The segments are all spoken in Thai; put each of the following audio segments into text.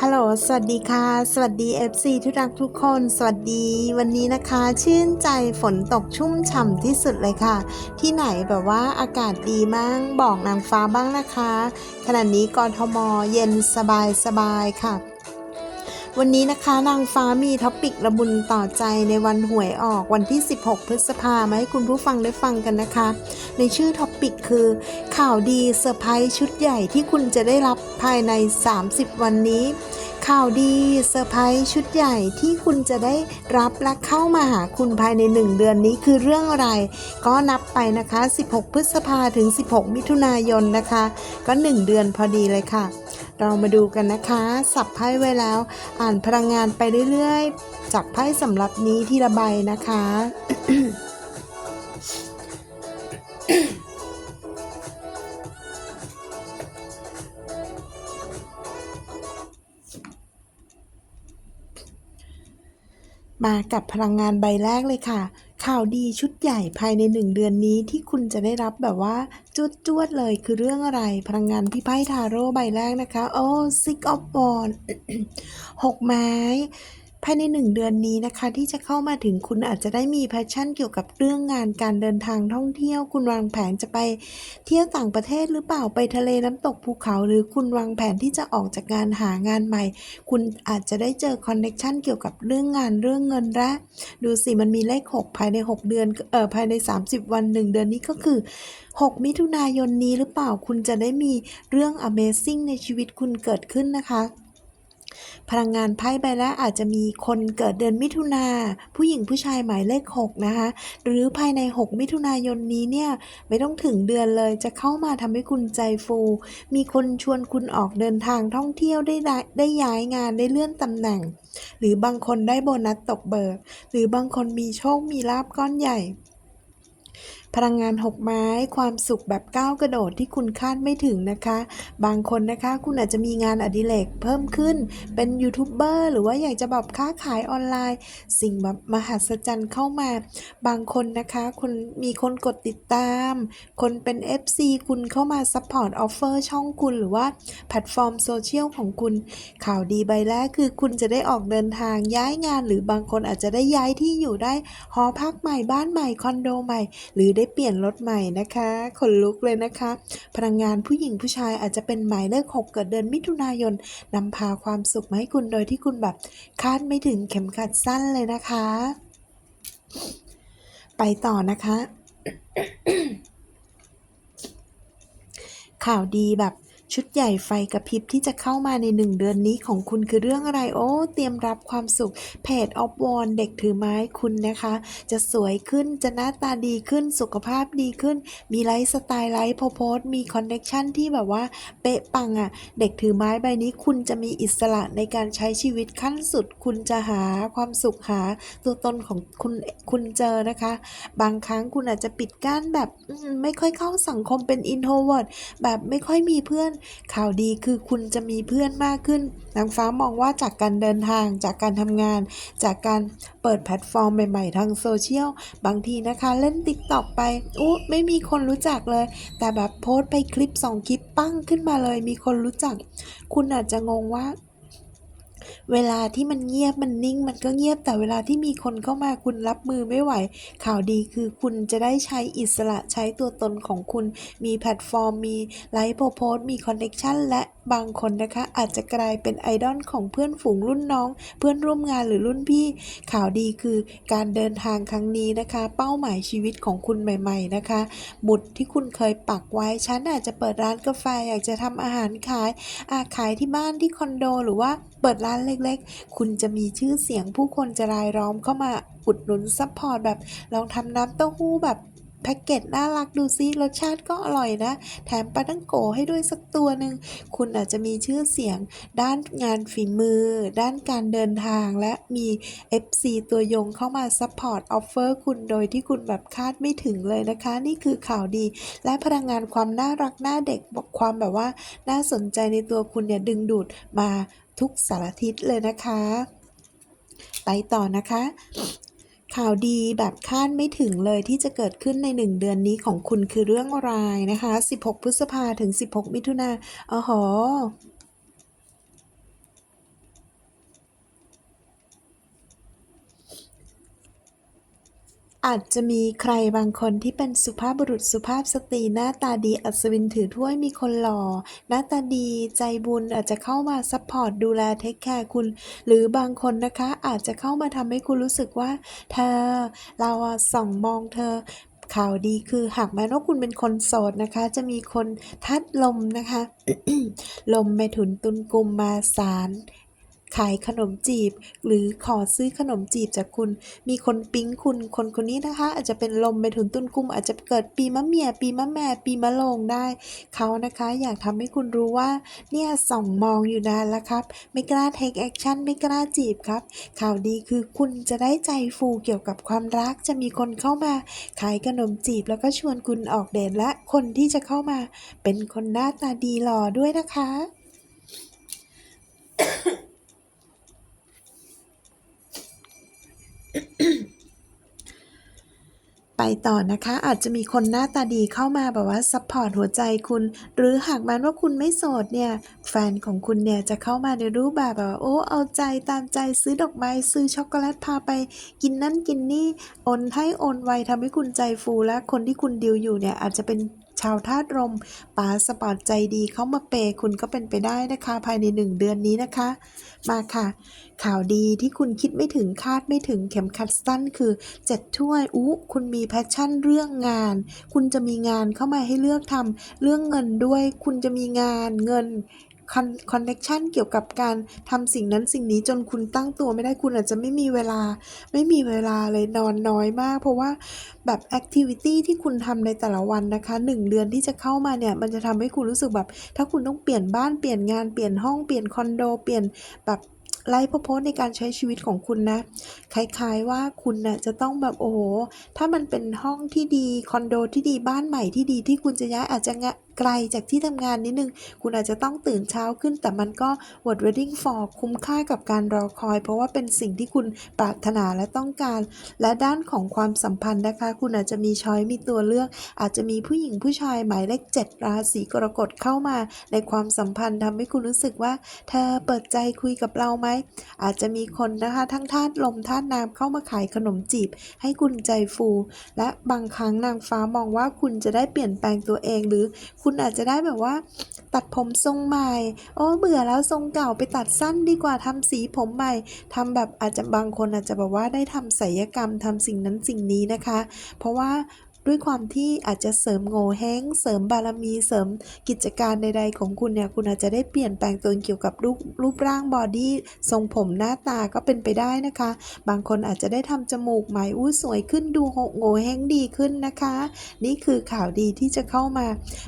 ฮัลโหล สวัสดีค่ะ สวัสดี FC ทุกรักทุกคน สวัสดีวันนี้นะคะ ชื่นใจฝนตกชุ่มฉ่ำที่สุดเลยค่ะ ที่ไหนแบบว่าอากาศดีมากบอกนางฟ้าบ้างนะคะ ขณะนี้กรทมเย็นสบายสบายค่ะ วันนี้นะคะนางฟ้ามีท็อปิกระบุญต่อใจในวันหวยออกวันที่ 16 พฤษภามาให้คุณผู้ฟังได้ฟังกันนะคะ ในชื่อท็อปิกคือ ข่าวดีเซอร์ไพรส์ชุดใหญ่ที่คุณจะได้รับภายใน 30 วันนี้ ข่าวดีเซอร์ไพรส์ชุดใหญ่ที่คุณจะได้รับและเข้ามาหาคุณภายใน 1 เดือนนี้คือเรื่องอะไร ก็นับไปนะคะ 16 พฤษภาถึง 16 มิถุนายนนะคะ ก็ 1 เดือนพอดีเลยค่ะ เรามาดูกันนะคะ สับไพ่ไว้แล้ว อ่านพลังงานไปเรื่อยๆ จากไพ่สำหรับนี้ที่ระบนะคะ มากับพลังงานใบแรกเลยค่ะ ข่าวดีชุดใหญ่ภายในหนึ่งเดือนนี้ที่คุณจะได้รับแบบว่าจวดจวดๆเลยคือเรื่องอะไร พลังงานพี่ไพ่ทาโร่ใบแรกนะคะ โอ้ six of wands หกไม้ ภายในหนึ่งเดือนนี้นะคะ ที่จะเข้ามาถึงคุณอาจจะได้มีแพชชั่นเกี่ยวกับเรื่องงานการเดินทางท่องเที่ยว คุณวางแผนจะไปเที่ยวต่างประเทศหรือเปล่าไปทะเลน้ำตกภูเขา หรือคุณวางแผนที่จะออกจากงานหางานใหม่ คุณอาจจะได้เจอคอนเน็ชันเกี่ยวกับเรื่องงานเรื่องเงินและดูสิมันมีเลข 6 ภายใน 6 เดือนเอ่อภายใน 30 วัน 1 เดือนนี้ก็คือ 6 มิถุนายนนี้หรือเปล่าคุณจะได้มีเรื่อง Amazing ในชีวิตคุณเกิดขึ้นนะคะ พลังงานไพ่ใบแรกอาจจะมีคนเกิดเดือนมิถุนาผู้หญิงผู้ชายหมายเลข 6 นะคะหรือภายใน 6 มิถุนายนนี้เนี่ยไม่ต้องถึงเดือนเลยจะเข้ามาทำให้คุณใจฟู มีคนชวนคุณออกเดินทางท่องเที่ยวได้ได้ได้ย้ายงานได้เลื่อนตำแหน่ง หรือบางคนได้โบนัสตกเบิกหรือบางคนมีโชคมีลาบก้อนใหญ่ พลังงานหกไม้ ความสุขแบบก้าวกระโดดที่คุณคาดไม่ถึงนะคะ บางคนนะคะคุณอาจจะมีงานอดิเรกเพิ่มขึ้น เป็นยูทูบเบอร์หรือว่าอยากจะแบบค้าขายออนไลน์ สิ่งแบบมหัศจรรย์เข้ามา บางคนนะคะคุณมีคนกดติดตาม คนเป็น FC คุณเข้ามาซัพพอร์ตออฟเฟอร์ช่องคุณหรือว่าแพลตฟอร์มโซเชียลของคุณ ข่าวดีใบแรกคือคุณจะได้ออกเดินทางย้ายงาน หรือบางคนอาจจะได้ย้ายที่อยู่ได้หอพักใหม่บ้านใหม่คอนโดใหม่ หรือได้เปลี่ยนรถใหม่นะคะขนลุกเลยนะคะ พลังงานผู้หญิงผู้ชายอาจจะเป็นหมายเลขหกเกิดเดือนมิถุนายนนำพาความสุขมาให้คุณโดยที่คุณแบบคาดไม่ถึงเข็มขัดสั้นเลยนะคะ ไปต่อนะคะ ข่าวดีแบบ ชุดใหญ่ไฟกระพริบที่จะเข้ามาในหนึ่งเดือนนี้ของคุณคือเรื่องอะไร โอ้ เตรียมรับความสุข เพจออฟวอนเด็กถือไม้คุณนะคะ จะสวยขึ้นจะหน้าตาดีขึ้นสุขภาพดีขึ้น มีไลฟ์สไตล์ไลฟ์โพสมีคอนเน็ชันที่แบบว่าเป๊ะปังอะ่ะ เด็กถือไม้ใบนี้คุณจะมีอิสระในการใช้ชีวิตขั้นสุด คุณจะหาความสุขหา ตัวตนของคุณคุณเจอนะคะ บางครั้งคุณอาจจะปิดกั้นแบบไม่ค่อยเข้าสังคมเป็นอินโทรเวิร์ดแบบไม่ค่อยมีเพื่อนข่าวดีคือคุณจะมีเพื่อนมากขึ้นนางฟ้ามองว่าจากการเดินทางจากการทำงาน จากการเปิดแพลตฟอร์มใหม่ๆทางโซเชียล บางทีนะคะเล่นติ๊กต็อกไปอู้ไม่มีคนรู้จักเลย แต่แบบโพสต์ไปคลิปสองคลิปปั้งขึ้นมาเลย มีคนรู้จัก คุณอาจจะงงว่า เวลาที่มันเงียบมันนิ่ง มันก็เงียบแต่เวลาที่มีคนเข้ามาคุณรับมือไม่ไหว ข่าวดีคือคุณจะได้ใช้อิสระใช้ตัวตนของคุณ มีแพลตฟอร์ม มีไลฟ์โพโพสมีคอนเน็ชันและบางคนนะคะอาจจะกลายเป็นไอดอลของเพื่อนฝูงรุ่นน้อง เพื่อนร่วมงานหรือรุ่นพี่ ข่าวดีคือการเดินทางครั้งนี้นะคะ เป้าหมายชีวิตของคุณใหม่ ๆนะคะหมุดที่คุณเคยปักไว้ฉันอาจจะเปิดร้านกาแฟอยากจะทำอาหารขายอาขายที่บ้านที่คอนโดหรือว่าเปิดร้านเล็กๆ คุณจะมีชื่อเสียงผู้คนจะรายล้อมเข้ามาอุดหนุนซัพพอร์ตแบบลองทำน้ำเต้าหู้แบบแพ็กเกจน่ารักดูซิรสชาติก็อร่อยนะ แถมปลาตั้งโกให้ด้วยสักตัวหนึ่งคุณอาจจะมีชื่อเสียง ด้านงานฝีมือ ด้านการเดินทางและมี FC ตัวยงเข้ามาซัพพอร์ตออฟเฟอร์คุณโดยที่คุณแบบคาดไม่ถึงเลยนะคะ นี่คือข่าวดี และพลังงานความน่ารักน่าเด็กบอกความแบบว่า น่าสนใจในตัวคุณเนี่ยดึงดูดมา ทุกสารทิศเลยนะคะ ไปต่อนะคะ ข่าวดีแบบคาดไม่ถึงเลยที่จะเกิดขึ้นใน 1 เดือนนี้ของคุณคือเรื่องอะไรนะคะ 16 พฤษภาถึง 16 มิถุนาอ๋อ อาจจะมีใครบางคนที่เป็นสุภาพบุรุษสุภาพสตรีหน้าตาดีอัศวินถือถ้วยมีคนหล่อ หน้าตาดีใจบุญอาจจะเข้ามาซัพพอร์ตดูแลเทคแคร์คุณ หรือบางคนนะคะอาจจะเข้ามาทำให้คุณรู้สึกว่า เธอ เราส่องมองเธอข่าวดีคือหากแม้ว่าคุณเป็นคนโสดนะคะ จะมีคนทัดลมนะคะ ลมเมถุนตุลกุมมาสาร ขายขนมจีบ หรือขอซื้อขนมจีบจากคุณ มีคนปิ๊งคุณ คนคนนี้นะคะ อาจจะเป็นลมเมถุนตุลกุมอาจจะเกิดปีมะเมีย ปีมะแม่ ปีมะโรงได้ เขานะคะ อยากทำให้คุณรู้ว่า เนี่ยส่องมองอยู่นานแล้วครับ ไม่กล้า take action ไม่กล้าจีบครับ ข่าวดีคือคุณจะได้ใจฟูเกี่ยวกับความรัก จะมีคนเข้ามา ขายขนมจีบแล้วก็ชวนคุณออกเดทและ คนที่จะเข้ามา เป็นคนหน้าตาดีหล่อด้วยนะคะ ไป ต่อนะคะ อาจจะมีคนหน้าตาดีเข้ามาแบบว่าซัพพอร์ตหัวใจคุณ หรือหากมันว่าคุณไม่โสดเนี่ยแฟนของคุณเนี่ยจะเข้ามาในรูปแบบแบบว่าโอ้เอาใจตามใจซื้อดอกไม้ซื้อช็อกโกแลตพาไป กินนั่นกินนี่โอนให้โอนไวทำให้คุณใจฟูและคนที่คุณดิวอยู่เนี่ยอาจจะเป็น ชาวธาตุลมป๋าสปอร์ตใจดีเข้ามาเปย์คุณก็เป็นไปได้นะคะ ภายในหนึ่งเดือนนี้นะคะ มาค่ะ ข่าวดีที่คุณคิดไม่ถึงคาดไม่ถึงเข็มขัดสั้นคือเจ็ดถ้วยอู้คุณมีแพชชั่นเรื่องงาน คุณจะมีงานเข้ามาให้เลือกทำเรื่องเงินด้วย คุณจะมีงานเงิน คอนเน็ชันเกี่ยวกับการทำสิ่งนั้นสิ่งนี้จนคุณตั้งตัวไม่ได้คุณอาจจะไม่มีเวลา ไม่มีเวลาเลยนอนน้อยมาก เพราะว่าแบบแอคทิวิตี้ที่คุณทำในแต่ละวันนะคะหนึ่งเดือนที่จะเข้ามาเนี่ย มันจะทำให้คุณรู้สึกแบบ ถ้าคุณต้องเปลี่ยนบ้านเปลี่ยนงานเปลี่ยนห้องเปลี่ยนคอนโดเปลี่ยนแบบไลฟ์โพสในการใช้ชีวิตของคุณนะ คล้ายๆว่าคุณน่ะจะต้องแบบโอ้โห ถ้ามันเป็นห้องที่ดี คอนโดที่ดีบ้านใหม่ที่ดีที่คุณจะย้ายอาจจะงะ ไกลจากที่ทำงานนิดนึง คุณอาจจะต้องตื่นเช้าขึ้น แต่มันก็ worth waiting for คุ้มค่ากับการรอคอย เพราะว่าเป็นสิ่งที่คุณปรารถนาและต้องการ และด้านของความสัมพันธ์นะคะ คุณอาจจะมีช้อยมีตัวเลือก อาจจะมีผู้หญิงผู้ชายหมายเลขเจ็ดราศีกรกฎเข้ามา ในความสัมพันธ์ทำให้คุณรู้สึกว่า เธอเปิดใจคุยกับเราไหมอาจจะมีคนนะคะทั้งธาตุลมธาตุน้ำเข้ามาขายขนมจีบ ให้คุณใจฟู และบางครั้งนางฟ้ามองว่าคุณจะได้เปลี่ยนแปลงตัวเองหรือคุณุณอาจจะได้แบบว่า ตัดผมทรงใหม่โอ้เบื่อแล้วทรงเก่าไปตัดสั้นดีกว่าทำสีผมใหม่ทำแบบอาจจะบางคนอาจจะแบบว่าได้ทำศัลยกรรมทำสิ่งนั้นสิ่งนี้นะคะ เพราะว่า ด้วยความที่อาจจะเสริมโง่เฮงเสริมบารมี เสริมกิจการใดๆของคุณเนี่ย คุณอาจจะได้เปลี่ยนแปลงตัวเองเกี่ยวกับรูปรูปร่างบอดี้ ทรงผมหน้าตาก็เป็นไปได้นะคะ บางคนอาจจะได้ทำจมูกใหม่อู้สวยขึ้นดูโง่เฮงดีขึ้นนะคะ นี่คือข่าวดีที่จะเข้ามา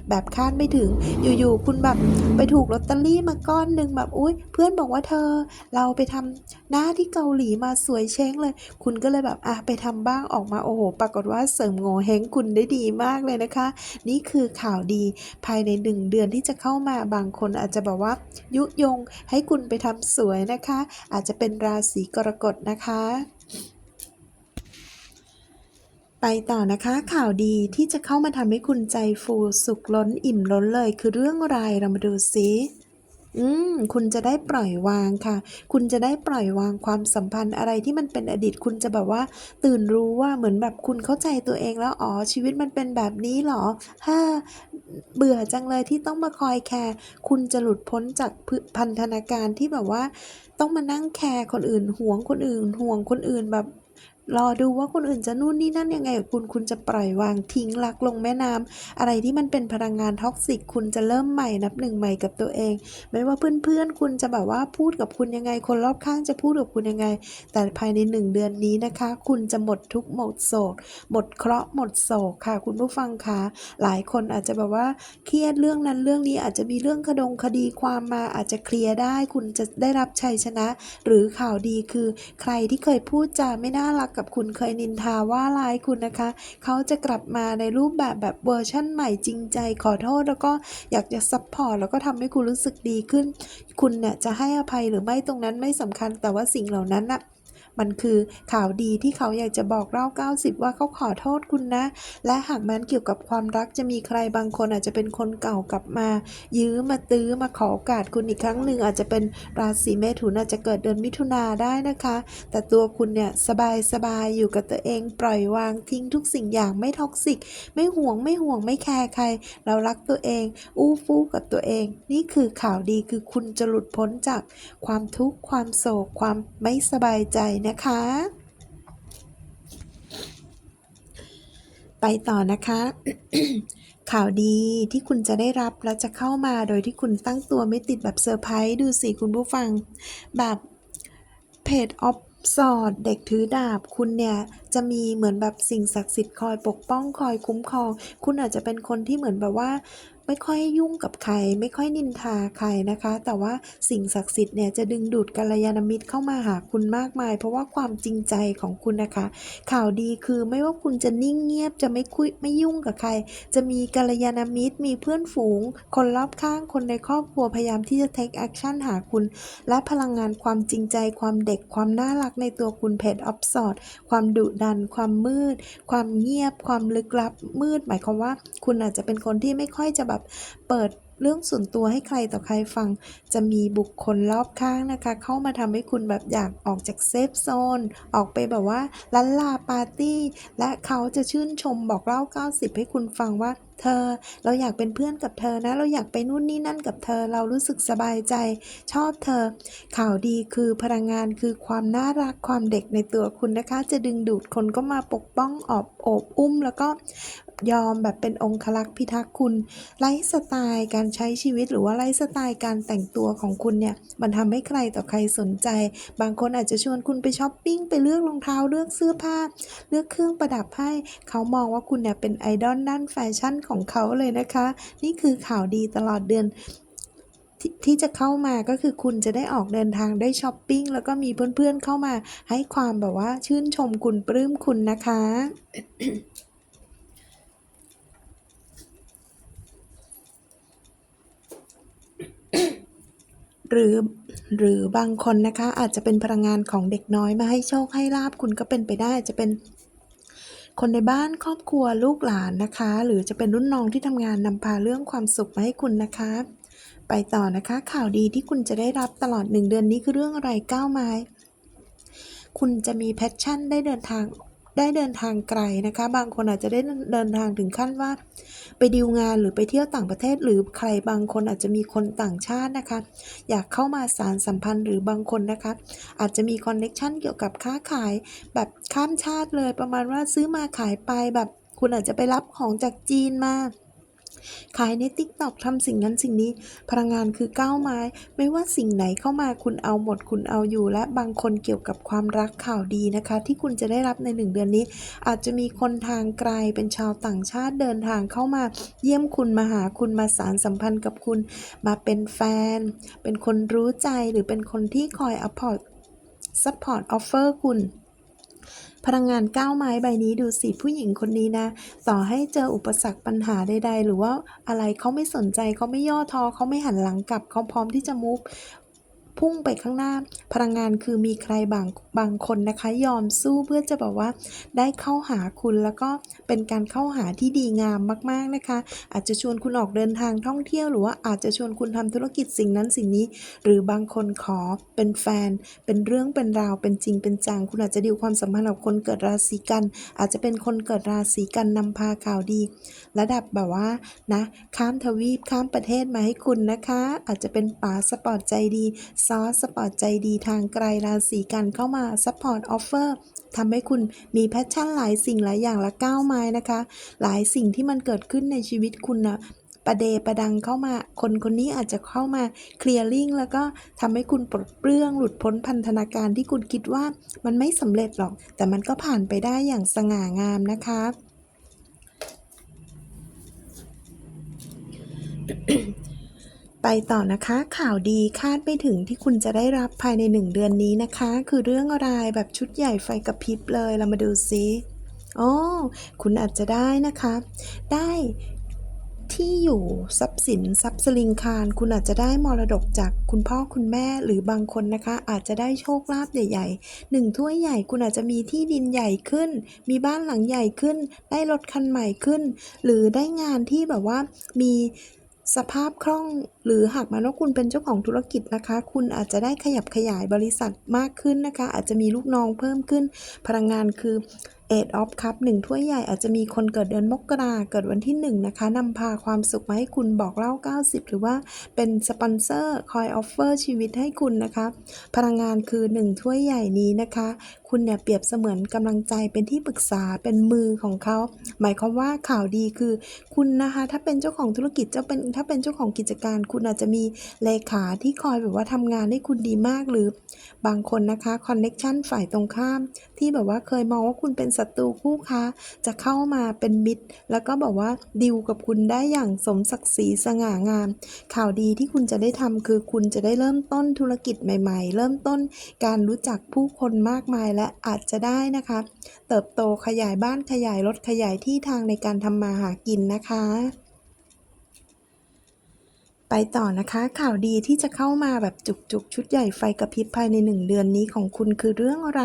แบบคาดไม่ถึง อยู่ๆ คุณแบบไปถูกลอตเตอรี่มาก้อนหนึ่งแบบ อุ้ยเพื่อนบอกว่าเธอ เราไปทำหน้าที่เกาหลีมาสวยเช้งเลย คุณก็เลยแบบ อะ ไปทำบ้างออกมา โอ้โห ปรากฏว่าเสริมโงเฮงคุณได้ดีมากเลยนะคะ นี่คือข่าวดีภายในหนึ่งเดือนที่จะเข้ามาบางคนอาจจะแบบว่า ยุยงให้คุณไปทำสวยนะคะ อาจจะเป็นราศีกรกฎนะคะไปต่อนะคะข่าวดีที่จะเข้ามาทำให้คุณใจฟูสุขล้นอิ่มล้นเลย คือเรื่องอะไรเรามาดูซิ อืม คุณจะได้ปล่อยวางค่ะ คุณจะได้ปล่อยวางความสัมพันธ์อะไรที่มันเป็นอดีต คุณจะแบบว่า ตื่นรู้ว่าเหมือนแบบคุณเข้าใจตัวเองแล้ว อ๋อ ชีวิตมันเป็นแบบนี้หรอฮ่าเบื่อจังเลยที่ต้องมาคอยแคร์ คุณจะหลุดพ้นจากพันธนาการที่แบบว่า ต้องมานั่งแคร์คนอื่น ห่วงคนอื่น ห่วงคนอื่นแบบ รอดูว่าคนอื่นจะนู่นนี่นั่นยังไงกับคุณคุณจะปล่อยวางทิ้งรักลงแม่น้ำอะไรที่มันเป็นพลังงานท็อกซิกคุณจะเริ่มใหม่นับหนึ่งใหม่กับตัวเอง ไม่ว่าเพื่อนๆคุณจะแบบว่าพูดกับคุณยังไง คนรอบข้างจะพูดกับคุณยังไง แต่ภายในหนึ่งเดือนนี้นะคะ คุณจะหมดทุกหมดโศก หมดเคราะห์หมดโศกค่ะ คุณผู้ฟังคะหลายคนอาจจะแบบว่าเครียดเรื่องนั้นเรื่องนี้อาจจะมีเรื่องคดงคดีความมาอาจจะเคลียร์ได้ คุณจะได้รับชัยชนะ หรือข่าวดีคือ ใครที่เคยพูดจาไม่น่ารักกับคุณเคยนินทาว่าร้ายคุณนะคะ เขาจะกลับมาในรูปแบบแบบเวอร์ชั่นใหม่จริงใจขอโทษแล้วก็อยากจะซัพพอร์ตแล้วก็ทำให้คุณรู้สึกดีขึ้น คุณเนี่ยจะให้อภัยหรือไม่ตรงนั้นไม่สำคัญแต่ว่าสิ่งเหล่านั้นน่ะ มันคือข่าวดีที่เขาอยากจะบอกเล่า 90 ว่าเขาขอโทษคุณนะ และหากมันเกี่ยวกับความรักจะมีใครบางคนอาจจะเป็นคนเก่ากลับมา ยื้อมาตื้อมาขอโอกาสคุณอีกครั้งหนึ่งอาจจะเป็นราศีเมถุนอาจจะเกิดเดือนมิถุนาได้นะคะ แต่ตัวคุณเนี่ยสบายสบายอยู่กับตัวเองปล่อยวางทิ้งทุกสิ่งอย่างไม่ท็อกซิก ไม่ห่วงไม่ห่วงไม่แคร์ใคร เรารักตัวเอง อู้ฟู่กับตัวเอง นี่คือข่าวดีคือคุณจะหลุดพ้นจากความทุกข์ความโศกความไม่สบายใจนะคะ ไปต่อนะคะ ข่าวดีที่คุณจะได้รับและจะเข้ามาโดยที่คุณตั้งตัวไม่ติดแบบเซอร์ไพรส์ดูสิคุณผู้ฟัง แบบเพจออฟสอดเด็กถือดาบคุณเนี่ย จะมีเหมือนแบบสิ่งศักดิ์สิทธิ์คอยปกป้องคอยคุ้มครอง คุณอาจจะเป็นคนที่เหมือนแบบว่า ไม่ค่อยยุ่งกับใคร ไม่ค่อยนินทาใครนะคะ แต่ว่าสิ่งศักดิ์สิทธิ์เนี่ยจะดึงดูดกัลยาณมิตรเข้ามาหาคุณมากมาย เพราะว่าความจริงใจของคุณนะคะ ข่าวดีคือไม่ว่าคุณจะนิ่งเงียบจะไม่คุยไม่ยุ่งกับใคร จะมีกัลยาณมิตร มีเพื่อนฝูง คนรอบข้างคนในครอบครัวพยายามที่จะ take action หาคุณ และพลังงานความจริงใจความเด็กความน่ารักในตัวคุณเพจออฟสอดความดุดัน ความมืด ความเงียบ ความลึกลับมืด หมายความว่า คุณอาจจะเป็นคนที่ไม่ค่อยจะแบบเปิดเรื่องส่วนตัวให้ใครต่อใครฟัง จะมีบุคคลรอบข้างนะคะ เข้ามาทำให้คุณแบบอยากออกจากเซฟโซน ออกไปแบบว่าลันลาปาร์ตี้ และเขาจะชื่นชมบอกเล่า 90 ให้คุณฟังว่าเธอ เราอยากเป็นเพื่อนกับเธอนะ เราอยากไปนู่นนี่นั่นกับเธอ เรารู้สึกสบายใจ ชอบเธอ ข่าวดีคือพลังงานคือความน่ารักความเด็กในตัวคุณนะคะ จะดึงดูดคนก็มาปกป้องออบโอบอุ้ม แล้วก็ ยอมแบบเป็นองคลักษ์พิทักษ์คุณไลฟ์สไตล์การใช้ชีวิตหรือว่าไลฟ์สไตล์การแต่งตัวของคุณเนี่ยมันทำให้ใครต่อใครสนใจ บางคนอาจจะชวนคุณไปช้อปปิ้งไปเลือกรองเท้าเลือกเสื้อผ้า เลือกเครื่องประดับให้ เขามองว่าคุณเนี่ยเป็นไอดอลด้านแฟชั่นของเขาเลยนะคะ นี่คือข่าวดีตลอดเดือนทที่จะเข้ามาก็คือคุณจะได้ออกเดินทางได้ช้อปปิ้งแล้วก็มีเพื่อนๆเข้ามาให้ความแบบว่าชื่นชมคุณปลื้มคุณนะคะ หรือหรือบางคนนะคะอาจจะเป็นพลังงานของเด็กน้อยมาให้โชคให้ลาบคุณก็เป็นไปได้อาจจะเป็นคนในบ้านครอบครัวลูกหลานนะคะ หรือจะเป็นรุ่นน้องที่ทำงานนำพาเรื่องความสุขมาให้คุณนะคะ ไปต่อนะคะ ข่าวดีที่คุณจะได้รับตลอดหนึ่งเดือนนี้คือเรื่องอะไรก้าวไม้ คุณจะมีแพชชั่นได้เดินทาง ได้เดินทางไกลนะคะ บางคนอาจจะได้เดินทางถึงขั้นว่า ไปดีลงานหรือไปเที่ยวต่างประเทศ หรือใครบางคนอาจจะมีคนต่างชาตินะคะ อยากเข้ามาสารสัมพันธ์หรือบางคนนะคะ อาจจะมีคอนเน็ชันเกี่ยวกับค้าขายแบบข้ามชาติเลยประมาณว่าซื้อมาขายไปแบบ คุณอาจจะไปรับของจากจีนมา ขายใน t ิ k t o k ทำสิ่งนั้นสิ่งนี้ พลังงานคือก้าวไม้ ไม่ว่าสิ่งไหนเข้ามาคุณเอาหมดคุณเอาอยู่ และบางคนเกี่ยวกับความรักข่าวดีนะคะ ที่คุณจะได้รับในหนึ่งเดือนนี้ อาจจะมีคนทางไกลเป็นชาวต่างชาติเดินทางเข้ามา เยี่ยมคุณมาหาคุณมาสารสัมพันธ์กับคุณ มาเป็นแฟน เป็นคนรู้ใจหรือเป็นคนที่คอยอพพอร์ตซัพพอร์ตออฟเฟอร์คุณ พลังงานก้าวไม้ใบนี้ดูสิผู้หญิงคนนี้นะ ต่อให้เจออุปสรรคปัญหาใดๆ หรือว่าอะไรเขาไม่สนใจเขาไม่ย่อท้อเขาไม่หันหลังกลับเขาพร้อมที่จะมุฟ พุ่งไปข้างหน้า พลังงานคือมีใครบางบางคนนะคะ ยอมสู้เพื่อจะแบบว่า ได้เข้าหาคุณแล้วก็เป็นการเข้าหาที่ดีงามมาก ๆนะคะ อาจจะชวนคุณออกเดินทางท่องเที่ยวหรือว่าอาจจะชวนคุณทำธุรกิจสิ่งนั้นสิ่งนี้ หรือบางคนขอเป็นแฟน เป็นเรื่องเป็นราวเป็นจริงเป็นจัง คุณอาจจะดีลความสัมพันธ์กับคนเกิดราศีกัน อาจจะเป็นคนเกิดราศีกันนำพาข่าวดี ระดับแบบว่านะข้ามทวีปข้ามประเทศมาให้คุณนะคะ อาจจะเป็นป๋าสปอร์ตใจดีซอสสปอร์ตใจดีทางไกลราศีกันเข้ามาซัพพอร์ตออฟเฟอร์ทำให้คุณมีแพชชั่นหลายสิ่งหลายอย่างละก้าวไม้นะคะ หลายสิ่งที่มันเกิดขึ้นในชีวิตคุณนะประเดประดังเข้ามา คนคนนี้อาจจะเข้ามาเคลียร์ลิงแล้วก็ทำให้คุณปลดเปลื้องหลุดพ้นพันธนาการที่คุณคิดว่ามันไม่สำเร็จหรอก แต่มันก็ผ่านไปได้อย่างสง่างามนะคะ ไปต่อนะคะข่าวดีคาดไม่ถึงที่คุณจะได้รับภายในหนึ่งเดือนนี้นะคะ คือเรื่องอะไรแบบชุดใหญ่ไฟกระพริบเลยเรามาดูซิโอ้คุณอาจจะได้นะคะ ได้ที่อยู่ทรัพย์สินทรัพย์สลิงคาร คุณอาจจะได้มรดกจากคุณพ่อคุณแม่หรือบางคนนะคะ อาจจะได้โชคลาภใหญ่ๆหนึ่งถ้วยใหญ่คุณอาจจะมีที่ดินใหญ่ขึ้น มีบ้านหลังใหญ่ขึ้น ได้รถคันใหม่ขึ้น หรือได้งานที่แบบว่ามี สภาพคล่องหรือหากมันว่าคุณเป็นเจ้าของธุรกิจนะคะ คุณอาจจะได้ขยับขยายบริษัทมากขึ้นนะคะ อาจจะมีลูกน้องเพิ่มขึ้น พลังงานคือ Eight of Cup หนึ่งถ้วยใหญ่อาจจะมีคนเกิดเดือนมกราเกิดวันที่1นะคะนำพาความสุขมาให้คุณบอกเล่า 90 หรือว่าเป็นสปอนเซอร์คอยออฟเฟอร์ชีวิตให้คุณนะคะ พลังงานคือ 1 ถ้วยใหญ่นี้นะคะ คุณเนี่ยเปรียบเสมือนกำลังใจเป็นที่ปรึกษาเป็นมือของเขา หมายความว่าข่าวดีคือคุณนะคะ ถ้าเป็นเจ้าของธุรกิจเจ้าเป็นถ้าเป็นเจ้าของกิจการ คุณอาจจะมีเลขาที่คอยแบบว่าทำงานให้คุณดีมากหรือบางคนนะคะคอนเน็ชันฝ่ายตรงข้าม ที่แบบว่าเคยมองว่าคุณเป็นศัตรูคู่ค้าจะเข้ามาเป็นมิตร แล้วก็บอกว่าดิวกับคุณได้อย่างสมศักดิ์ศรีสง่างาม ข่าวดีที่คุณจะได้ทำคือคุณจะได้เริ่มต้นธุรกิจใหม่ ๆ เริ่มต้นการรู้จักผู้คนมากมายและอาจจะได้นะคะ เติบโตขยายบ้านขยายรถขยายที่ทางในการทำมาหากินนะคะ ไปต่อนะคะข่าวดีที่จะเข้ามาแบบจุกๆ ชุดใหญ่ไฟกระพริบภายใน 1 เดือนนี้ของคุณคือเรื่องอะไร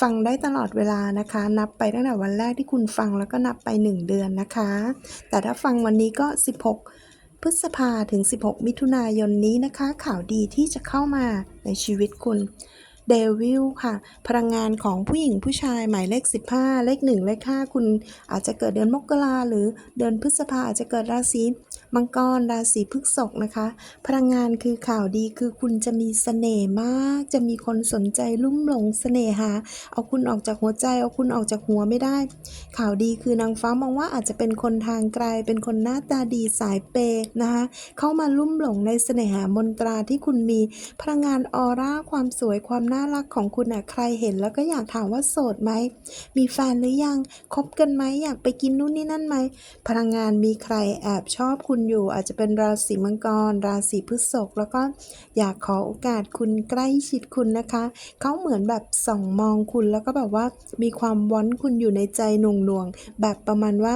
ฟังได้ตลอดเวลานะคะ นับไปตั้งแต่วันแรกที่คุณฟังแล้วก็นับไป 1 เดือนนะคะ แต่ถ้าฟังวันนี้ก็ 16 พฤษภาถึง 16 มิถุนายนนี้นะคะ ข่าวดีที่จะเข้ามาในชีวิตคุณเดวิลค่ะ พลังงานของผู้หญิงผู้ชายหมายเลข 15 เลข 1 เลข 5 คุณอาจจะเกิดเดือนมกราหรือเดือนพฤษภาอาจจะเกิดราศี มังกรราศีพฤษภนะคะ พลังงานคือข่าวดีคือคุณจะมีเสน่ห์มาก จะมีคนสนใจลุ่มหลงเสน่หา เอาคุณออกจากหัวใจ เอาคุณออกจากหัวไม่ได้ ข่าวดีคือนางฟ้ามองว่าอาจจะเป็นคนทางไกล เป็นคนหน้าตาดีสายเปย์นะคะ เข้ามาลุ่มหลงในเสน่หามนตราที่คุณมี พลังงานออร่าความสวยความน่ารักของคุณอะใครเห็นแล้วก็อยากถามว่าโสดไหม มีแฟนหรือยัง คบกันไหมอยากไปกินนู่นนี่นั่นไหม พลังงานมีใครแอบชอบคุณอยู่อาจจะเป็นราศีมังกร ราศีพฤษภแล้วก็อยากขอโอกาสคุณใกล้ชิดคุณนะคะ เขาเหมือนแบบส่องมองคุณแล้วก็แบบว่ามีความว้อนคุณอยู่ในใจหน่วงๆแบบประมาณว่า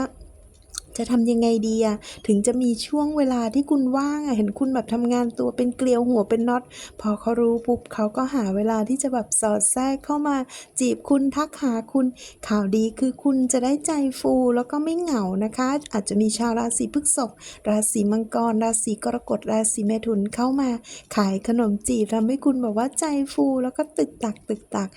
จะทำยังไงดีอะถึงจะมีช่วงเวลาที่คุณว่างอะเห็นคุณแบบทำงานตัวเป็นเกลียวหัวเป็นน็อต พอเขารู้ปุ๊บเขาก็หาเวลาที่จะแบบสอดแทรกเข้ามาจีบคุณทักหาคุณ ข่าวดีคือคุณจะได้ใจฟูแล้วก็ไม่เหงานะคะ อาจจะมีชาวราศีพฤษภราศีมังกร ราศีกรกฎราศีเมถุนเข้ามา ขายขนมจีบทำให้คุณแบบว่าใจฟูแล้วก็ตึกตักตึกตัก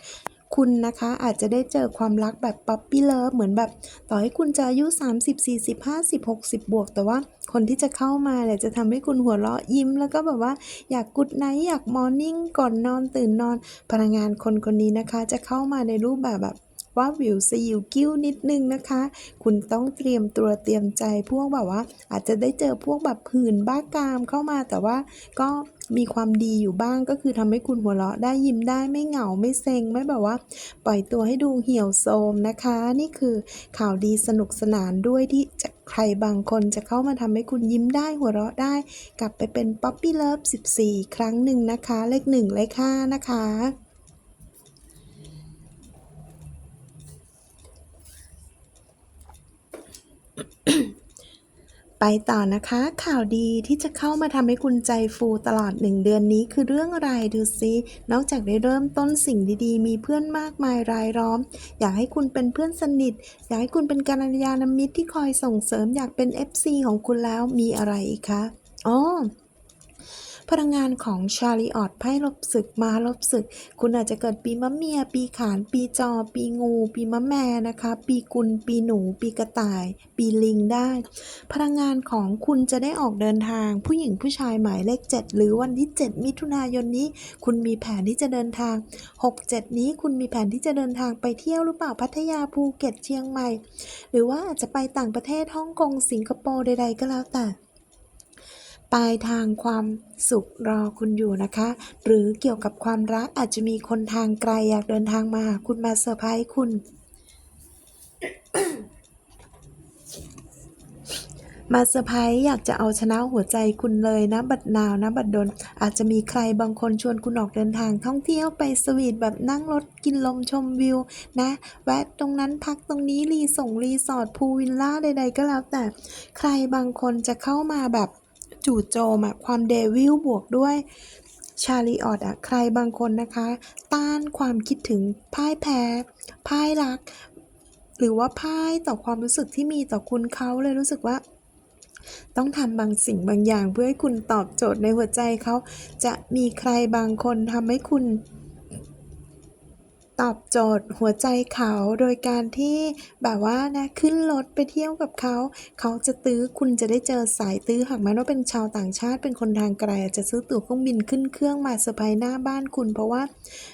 คุณนะคะอาจจะได้เจอความรักแบบป๊อปปี้เลิฟเหมือนแบบ ต่อให้คุณจะอายุ 30 40 50 60 บวก แต่ว่าคนที่จะเข้ามาเนี่ยจะทำให้คุณหัวเราะยิ้ม แล้วก็แบบว่าอยากกุดไนท์อยากมอร์นิ่งก่อนนอนตื่นนอน พลังงานคนคนนี้นะคะ จะเข้ามาในรูปแบบแบบว่าวิวสยิวกิ้วนิดนึงนะคะ คุณต้องเตรียมตัวเตรียมใจพวกแบบว่า อาจจะได้เจอพวกแบบผื่นบ้ากามเข้ามาแต่ว่าก็ มีความดีอยู่บ้างก็คือทำให้คุณหัวเราะได้ยิ้มได้ไม่เหงาไม่เซ็งไม่แบบว่า ปล่อยตัวให้ดูเหี่ยวโทรมนะคะ นี่คือข่าวดีสนุกสนานด้วยที่จะใครบางคนจะเข้ามาทำให้คุณยิ้มได้หัวเราะได้ กลับไปเป็นป๊อปปี้เลิฟ14 ครั้งหนึ่งนะคะ เลขหนึ่งเลขห้านะคะ ไปต่อนะคะ ข่าวดีที่จะเข้ามาทำให้คุณใจฟูตลอด1เดือนนี้คือเรื่องอะไรดูซินอกจากได้เริ่มต้นสิ่งดีๆ มีเพื่อนมากมายรายล้อม อยากให้คุณเป็นเพื่อนสนิท อยากให้คุณเป็นกัลยานมิตรที่คอยส่งเสริมอยากเป็น FC ของคุณแล้วมีอะไรอีกคะอ๋อ พลังงานของชาลีออตไพ่ลบศึกมาลบศึก คุณอาจจะเกิดปีมะเมีย ปีขาน ปีจอ ปีงู ปีมะแม่นะคะ ปีกุล ปีหนู ปีกระต่าย ปีลิงได้ พลังงานของคุณจะได้ออกเดินทาง ผู้หญิงผู้ชายหมายเลข 7 หรือวันที่ 7 มิถุนายนนี้ คุณมีแผนที่จะเดินทาง 6 7 นี้คุณมีแผนที่จะเดินทางไปเที่ยวหรือเปล่าพัทยาภูเก็ตเชียงใหม่ หรือว่าอาจจะไปต่างประเทศฮ่องกงสิงคโปร์ใดๆก็แล้วแต่ ปลายทางความสุขรอคุณอยู่นะคะ หรือเกี่ยวกับความรักอาจจะมีคนทางไกลอยากเดินทางมาหาคุณมาเซอร์ไพรส์คุณมาเซอร์ไพรส์อยากจะเอาชนะหัวใจคุณเลยนะ บัดนาวนะบัดดลอาจจะมีใครบางคนชวนคุณออกเดินทาง ท่องเที่ยวไปสวีทแบบนั่งรถกินลมชมวิวนะ แวะตรงนั้นพักตรงนี้รีส่งรีสอร์ทพูลวิลล่าใด ๆ ก็แล้วแต่ ใครบางคนจะเข้ามาแบบ จู่โจมอะความเดวิลบวกด้วยชาลีออดอะใครบางคนนะคะ ต้านความคิดถึงพ่ายแพ้พ่ายรัก หรือว่าพ่ายต่อความรู้สึกที่มีต่อคุณเขาเลยรู้สึกว่า ต้องทำบางสิ่งบางอย่างเพื่อให้คุณตอบโจทย์ในหัวใจเขาจะมีใครบางคนทำให้คุณ ตอบโจทย์หัวใจเขาโดยการที่แบบว่านะขึ้นรถไปเที่ยวกับเขา เขาจะตื้อคุณจะได้เจอสายตื้อหากแม้ว่าเป็นชาวต่างชาติเป็นคนทางไกลอาจจะซื้อตั๋วเครื่องบินขึ้นเครื่องมาเซอร์ไพรส์หน้าบ้านคุณ เพราะว่า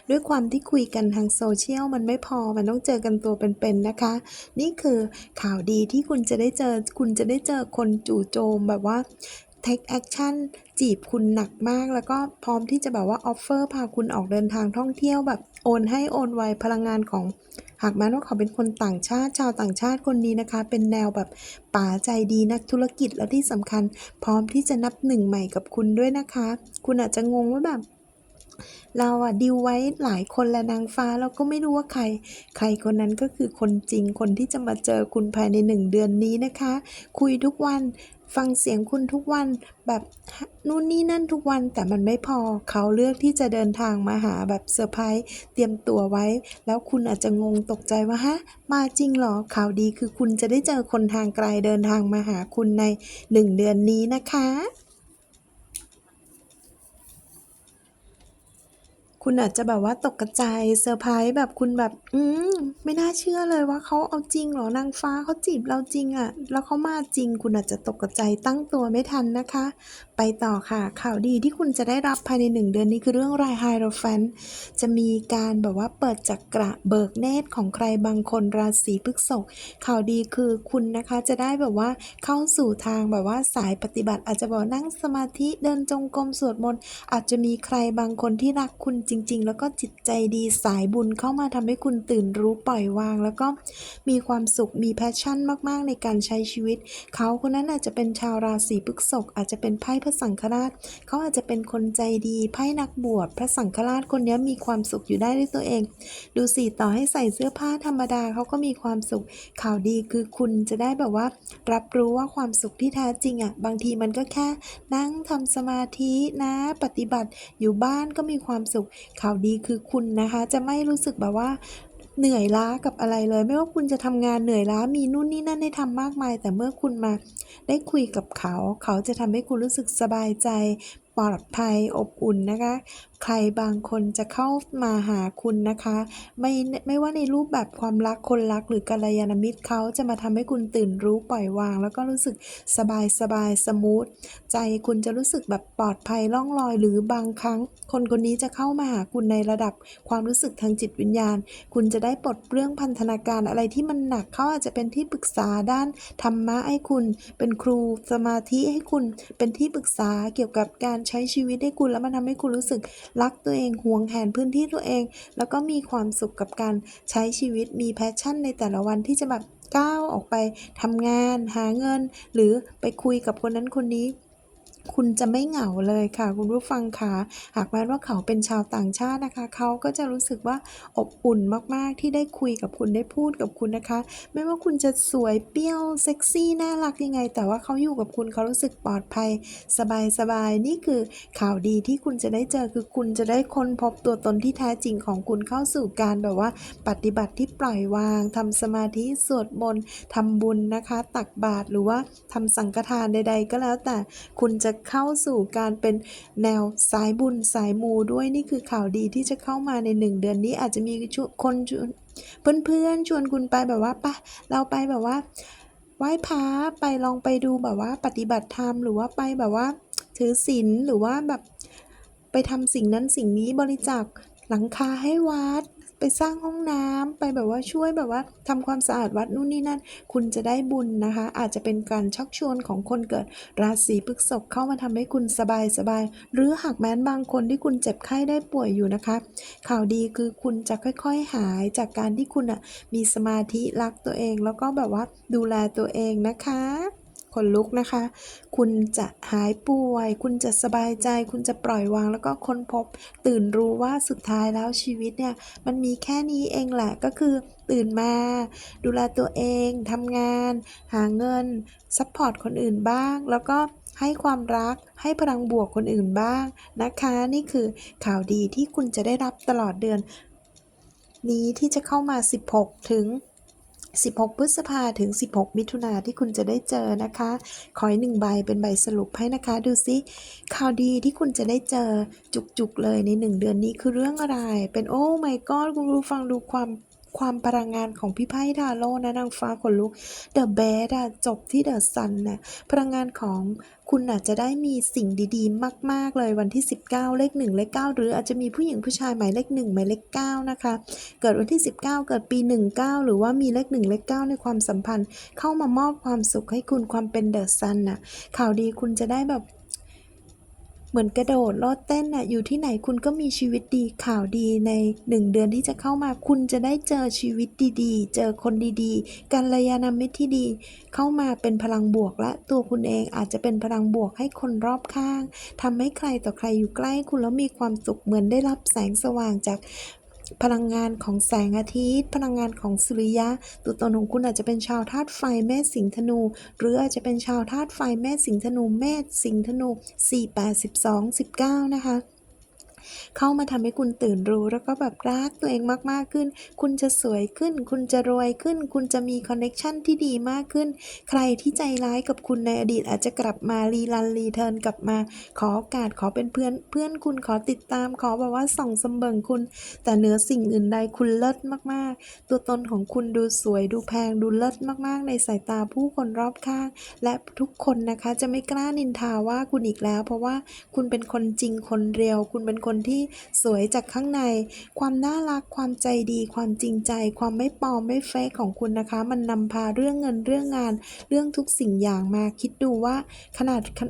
ด้วยความที่คุยกันทางโซเชียลมันไม่พอมันต้องเจอกันตัวเป็นๆนะคะ นี่คือข่าวดีที่คุณจะได้เจอคุณจะได้เจอคนจู่โจมแบบว่า take action จีบคุณหนักมาก แล้วก็พร้อมที่จะแบบว่าออฟเฟอร์พาคุณออกเดินทางท่องเที่ยวแบบโอนให้โอนไวพลังงานของหากแม้ว่าเขาเป็นคนต่างชาติชาวต่างชาติคนนี้นะคะ เป็นแนวแบบป๋าใจดีนักธุรกิจและที่สำคัญ พร้อมที่จะนับหนึ่งใหม่กับคุณด้วยนะคะ คุณอาจจะงงว่าแบบ เราอะดิวไว้หลายคนและนางฟ้าเราก็ไม่รู้ว่าใคร ใครคนนั้นก็คือคนจริงคนที่จะมาเจอคุณภายในหนึ่งเดือนนี้นะคะ คุยทุกวันฟังเสียงคุณทุกวันแบบนู่นนี่นั่นทุกวันแต่มันไม่พอเขาเลือกที่จะเดินทางมาหาแบบเซอร์ไพรส์เตรียมตัวไว้ แล้วคุณอาจจะงงตกใจว่าฮะ มาจริงเหรอข่าวดีคือคุณจะได้เจอคนทางไกลเดินทางมาหาคุณในหนึ่งเดือนนี้นะคะ คุณอาจจะแบบว่าตกกระจายเซอร์ไพรส์แบบคุณแบบ อืมไม่น่าเชื่อเลยว่าเขาเอาจริงเหรอนางฟ้าเขาจีบเราจริงอะแล้วเขามาจริง คุณอาจจะตกกระจายตั้งตัวไม่ทันนะคะไปต่อค่ะ ข่าวดีที่คุณจะได้รับภายในหนึ่งเดือนนี้คือเรื่องรายไฮโรแฟนจะมีการแบบว่าเปิดจักกระเบิกเนตรของใครบางคนราศีพฤษภข่าวดีคือคุณนะคะจะได้แบบว่าเข้าสู่ทางแบบว่าสายปฏิบัติ อาจจะบอกนั่งสมาธิเดินจงกรมสวดมนต์อาจจะมีใครบางคนที่รักคุณจริง ๆ แล้วก็จิตใจดีสายบุญเข้ามาทำให้คุณตื่นรู้ปล่อยวาง แล้วก็มีความสุขมีแพชชั่นมาก ๆ ในการใช้ชีวิต เขาคนนั้นอาจจะเป็นชาวราศีพฤษภอาจจะเป็นไพ่พระสังฆราช เขาอาจจะเป็นคนใจดีไพ่นักบวชพระสังฆราชคนนี้มีความสุขอยู่ได้ด้วยตัวเอง ดูสิต่อให้ใส่เสื้อผ้าธรรมดาเขาก็มีความสุขข่าวดีคือคุณจะได้แบบว่า รับรู้ว่าความสุขที่แท้จริงอะบางทีมันก็แค่ นั่งทำสมาธินะปฏิบัติอยู่บ้านก็มีความสุขข่าวดีคือคุณนะคะ จะไม่รู้สึกแบบว่า เหนื่อยล้ากับอะไรเลย ไม่ว่าคุณจะทำงานเหนื่อยล้ามีนู่นนี่นั่นให้ทำมากมาย แต่เมื่อคุณมาได้คุยกับเขา เขาจะทำให้คุณรู้สึกสบายใจ ปลอดภัยอบอุ่นนะคะ ใครบางคนจะเข้ามาหาคุณนะคะ ไม่ไม่ว่าในรูปแบบความรักคนรักหรือกัลยาณมิตรเขาจะมาทำให้คุณตื่นรู้ปล่อยวาง แล้วก็รู้สึกสบายสบายสมูทใจคุณจะรู้สึกแบบปลอดภัยล่องลอย หรือบางครั้ง คนคนนี้จะเข้ามาหาคุณในระดับความรู้สึกทางจิตวิญญาณ คุณจะได้ปลดเปลื้องพันธนาการอะไรที่มันหนักเขาอาจจะเป็นที่ปรึกษาด้านธรรมะให้คุณ เป็นครูสมาธิให้คุณเป็นที่ปรึกษาเกี่ยวกับการใช้ชีวิตให้คุณแล้วมันทำให้คุณรู้สึกรักตัวเองห่วงแหนพื้นที่ตัวเอง แล้วก็มีความสุขกับการใช้ชีวิตมีแพชชั่นในแต่ละวันที่จะแบบก้าวออกไปทำงานหาเงิน หรือไปคุยกับคนนั้นคนนี้ คุณจะไม่เหงาเลยค่ะ คุณผู้ฟังค่ะหากแม้ว่าเขาเป็นชาวต่างชาตินะคะ เขาก็จะรู้สึกว่าอบอุ่นมากๆที่ได้คุยกับคุณได้พูดกับคุณนะคะ ไม่ว่าคุณจะสวยเปรี้ยวเซ็กซี่น่ารักยังไง แต่ว่าเขาอยู่กับคุณเขารู้สึกปลอดภัย สบายสบายนี่คือข่าวดีที่คุณจะได้เจอคือคุณจะได้ค้นพบตัวตนที่แท้จริงของคุณเข้าสู่การแบบว่า ปฏิบัติที่ปล่อยวางทำสมาธิสวดมนต์ทำบุญนะคะ ตักบาตรหรือว่าทำสังฆทานใด ๆ ก็แล้วแต่คุณจะเข้าสู่การเป็นแนวสายบุญสายมูด้วยนี่คือข่าวดีที่จะเข้ามาในหนึ่งเดือนนี้อาจจะมีคนชวนเพื่อนๆชวนคุณไปแบบว่าปะเราไปแบบว่าไหว้พระไปลองไปดูแบบว่าปฏิบัติธรรมหรือว่าไปแบบว่า ถือศีลหรือว่าแบบไปทำสิ่งนั้นสิ่งนี้บริจาคหลังคาให้วัด ไปสร้างห้องน้ำไปแบบว่าช่วยแบบว่าทำความสะอาดวัดนู่นนี่นั่น คุณจะได้บุญนะคะ อาจจะเป็นการชักชวนของคนเกิดราศีพฤษภเข้ามาทำให้คุณสบายสบายหรือหากแม้นบางคนที่คุณเจ็บไข้ได้ป่วยอยู่นะคะ ข่าวดีคือคุณจะค่อยๆหายจากการที่คุณอะมีสมาธิรักตัวเอง แล้วก็แบบว่าดูแลตัวเองนะคะ ขนลุกนะคะ คุณจะหายป่วย คุณจะสบายใจ คุณจะปล่อยวาง แล้วก็ค้นพบ ตื่นรู้ว่าสุดท้ายแล้วชีวิตเนี่ย มันมีแค่นี้เองแหละก็คือตื่นมา ดูแลตัวเองทำงาน หาเงินซัพพอร์ตคนอื่นบ้าง แล้วก็ให้ความรักให้พลังบวกคนอื่นบ้างนะคะ นี่คือข่าวดีที่คุณจะได้รับตลอดเดือน นี้ที่จะเข้ามา 16 ถึง 16 พฤษภาถึง 16 มิถุนาที่คุณจะได้เจอนะคะ ขออีกหนึ่งใบเป็นใบสรุปให้นะคะ ดูซิข่าวดีที่คุณจะได้เจอจุกๆเลยใน 1 เดือนนี้คือเรื่องอะไร เป็นโอ้ไม่ก็คุณรู้ฟังดูความ ความพลังงานของพี่ไพ่ทาโร่นะนางฟ้าขนลุก The Best อะจบที่ The Sun น่ะพลังงานของคุณอาจจะได้มีสิ่งดีๆ มาก ๆ เลยวันที่ 19 เลข 1 เลข 9 หรืออาจจะมีผู้หญิงผู้ชายหมายเลข 1 หมายเลข 9 นะคะ เกิดวันที่ 19 เกิดปี 19 หรือว่ามีเลข 1 เลข 9 ในความสัมพันธ์ เข้ามามอบความสุขให้คุณความเป็น The Sun น่ะข่าวดีคุณจะได้แบบ เหมือนกระโดดโลดเต้นน่ะอยู่ที่ไหนคุณก็มีชีวิตดีข่าวดีใน 1 เดือนที่จะเข้ามาคุณจะได้เจอชีวิตดีๆ เจอคนดีๆกัลยามิตรที่ดี เข้ามาเป็นพลังบวกและตัวคุณเองอาจจะเป็นพลังบวกให้คนรอบข้างทำให้ใครต่อใครอยู่ใกล้คุณแล้วมีความสุขเหมือนได้รับแสงสว่างจาก พลังงานของแสงอาทิตย์ พลังงานของสุริยะ ตัวตนของคุณอาจจะเป็นชาวธาตุไฟแม่สิงห์ธนู หรืออาจจะเป็นชาวธาตุไฟแม่สิงห์ธนูเมษสิงห์ธนู4 8 12 19 นะคะ เข้ามาทำให้คุณตื่นรู้แล้วก็แบบรักตัวเองมากๆขึ้น คุณจะสวยขึ้น คุณจะรวยขึ้น คุณจะมีคอนเน็ชันที่ดีมากขึ้น ใครที่ใจร้ายกับคุณในอดีตอาจจะกลับมารีรันรีเทิร์นกลับมา ขอโอกาสขอเป็นเพื่อนเพื่อนคุณขอติดตามขอแบบว่าส่องสมเบิงคุณ แต่เหนือสิ่งอื่นใดคุณเลิศมากๆ ตัวตนของคุณดูสวยดูแพงดูเลิศมากๆ ในสายตาผู้คนรอบข้าง และทุกคนนะคะจะไม่กล้านินทาว่าคุณอีกแล้ว เพราะว่าคุณเป็นคนจริงคนเรียว คุณเป็นคนคนที่สวยจากข้างใน ความน่ารักความใจดี ความจริงใจ ความไม่ปลอมไม่เฟกของคุณนะคะ มันนำพาเรื่องเงินเรื่องงาน เรื่องทุกสิ่งอย่างมาคิดดูว่าขนาดข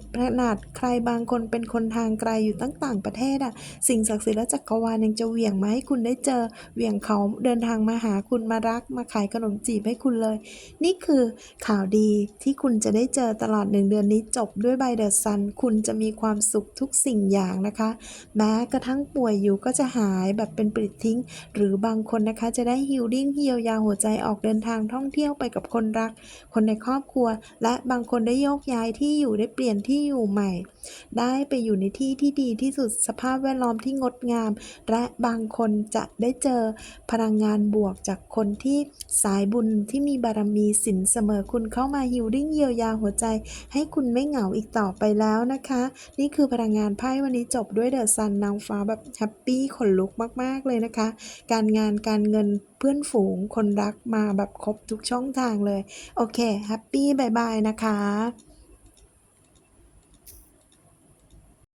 นาดใครบางคนเป็นคนทางไกลอยู่ตั้งต่างประเทศอะสิ่งศักดิ์สิทธิ์และจักรวาลยังจะเหวี่ยงมาให้คุณได้เจอเหวี่ยงเขาเดินทางมาหาคุณมารักมาขายขนมจีบให้คุณเลย นี่คือข่าวดีที่คุณจะได้เจอตลอดหนึ่งเดือนนี้จบด้วยใบเดอะซัน คุณจะมีความสุขทุกสิ่งอย่างนะคะ แม้กระทั่งป่วยอยู่ก็จะหายแบบเป็นปลิดทิ้ง หรือบางคนนะคะจะได้ฮิลลิ่งเยียวยาหัวใจออกเดินทางท่องเที่ยวไปกับคนรัก คนในครอบครัว และบางคนได้โยกย้ายที่อยู่ได้เปลี่ยนที่อยู่ใหม่ ได้ไปอยู่ในที่ที่ดีที่สุดสภาพแวดล้อมที่งดงาม และบางคนจะได้เจอพลังงานบวกจากคนที่สายบุญที่มีบารมีสินเสมอคุณเข้ามาฮิลลิ่งเยียวยาหัวใจ ให้คุณไม่เหงาอีกต่อไปแล้วนะคะ นี่คือพลังงานไพ่วันนี้จบด้วยเดอะซันนางฟ้าแบบแฮปปี้ขนลุกมาก ๆ เลยนะคะ การงานการเงินเพื่อนฝูงคนรักมาแบบครบทุกช่องทางเลย โอเคแฮปปี้บายบายนะคะ